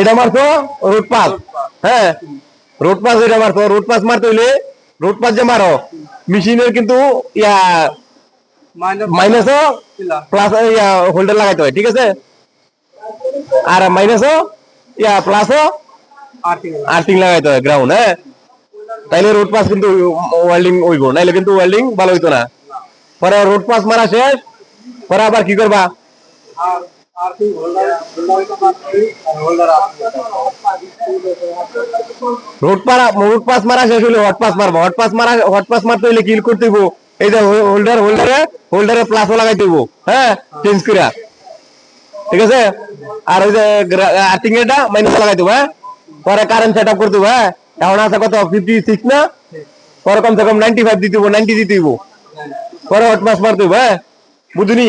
এটা মারতো root pass হ্যাঁ? রোড পাস এটা মারতো রোড পাস মারতে হইলে রোড পাস যে মারো মেশিনের কিন্তু ইয়া মাইনাসও প্লাস ইয়া হোল্ডার লাগাইতে হয় ঠিক আছে? আর মাইনাসও ইয়া প্লাসও আর্থিং লাগাইতে হয়। গ্রাউন্ড হ্যাঁ তাইলে রোড পাস কিন্তু ওয়েল্ডিং হইব নাইলে কিন্তু ওয়েল্ডিং ভালো হইতো না। পরে রোড পাস মারা শেষ পরে আবার কি করবা? রোড পারা রোড পাস মারা শেষ হলে হট পাস মারবো হট পাস মারা হট পাস মারতে হইলে কিল করতে হইব এই যে হোল্ডার হোল্ডারে হোল্ডারে প্লাসও লাগাইতে হইব হ্যাঁ চেঞ্জ করিয়া ঠিক আছে আর ওই যে আর্থিং এটা মাইনাস লাগাইতে হইব হ্যাঁ পরে কারেন্ট সেট আপ করতে হইব হ্যাঁ এখন আছে কত ফিফটি সিক্স না পরে কমসে কম নাইনটি ফাইভ দিতে হইব নাইনটি দিতে হইব পরে হট পাস মারতে হইব হ্যাঁ বুঝুনি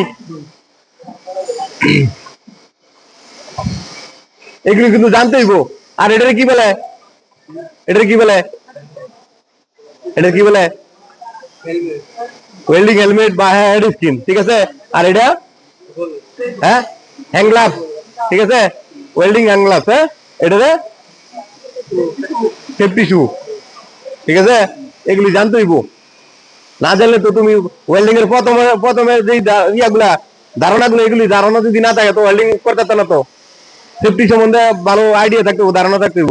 এগুলো কিন্তু জানতে হইব। আর এটারে কি বলে? এটার কি বলে? এটা কি বলে? ওয়েল্ডিং হেলমেট বা হেড স্কিন ঠিক আছে? আর এটা? হ্যাঁ? হ্যান্ড ঠিক আছে? ওয়েল্ডিং হ্যান্ড গ্লাভস হ্যাঁ? এটাতে সেফটি শু ঠিক আছে? এগুলি জানতে হইব। না জানলে তো তুমি ওয়েল্ডিং এর প্রথমে প্রথমে যে ইয়াগুলা, ধারণাগুলো এগুলি ধারণা যদি না থাকে, তো ওয়েল্ডিং করতে না তো। সেফটি সম্বন্ধে ভালো আইডিয়া থাকতে ধারণা থাকতে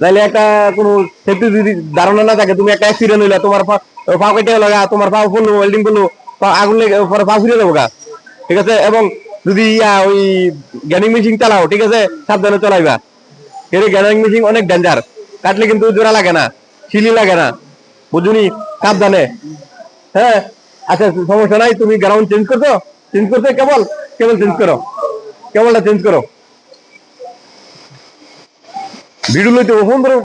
তাইলে একটা কোন সেফটি যদি ধারণা না থাকে, তুমি একটা অ্যাক্সিডেন্ট হইলা, তোমার পা কেটে লাগা তোমার পা ফুললো ওয়েল্ডিং করল আগুন লেগে পরে পা ফুরিয়ে যাব গা, ঠিক আছে? এবং যদি ইয়া ওই গ্যানিং মেশিন চালাও, ঠিক আছে? সাবধানে চালাইবা। এর গ্যানিং মেশিন অনেক ডেঞ্জার কাটলে কিন্তু জোড়া লাগে না সিলি লাগে না, বুঝুনি? সাবধানে। হ্যাঁ? আচ্ছা সমস্যা নাই, তুমি গ্রাউন্ড চেঞ্জ করছ? চেঞ্জ করতে কেবল কেবল চেঞ্জ করো। কেবলটা চেঞ্জ করো। Vídeo lo te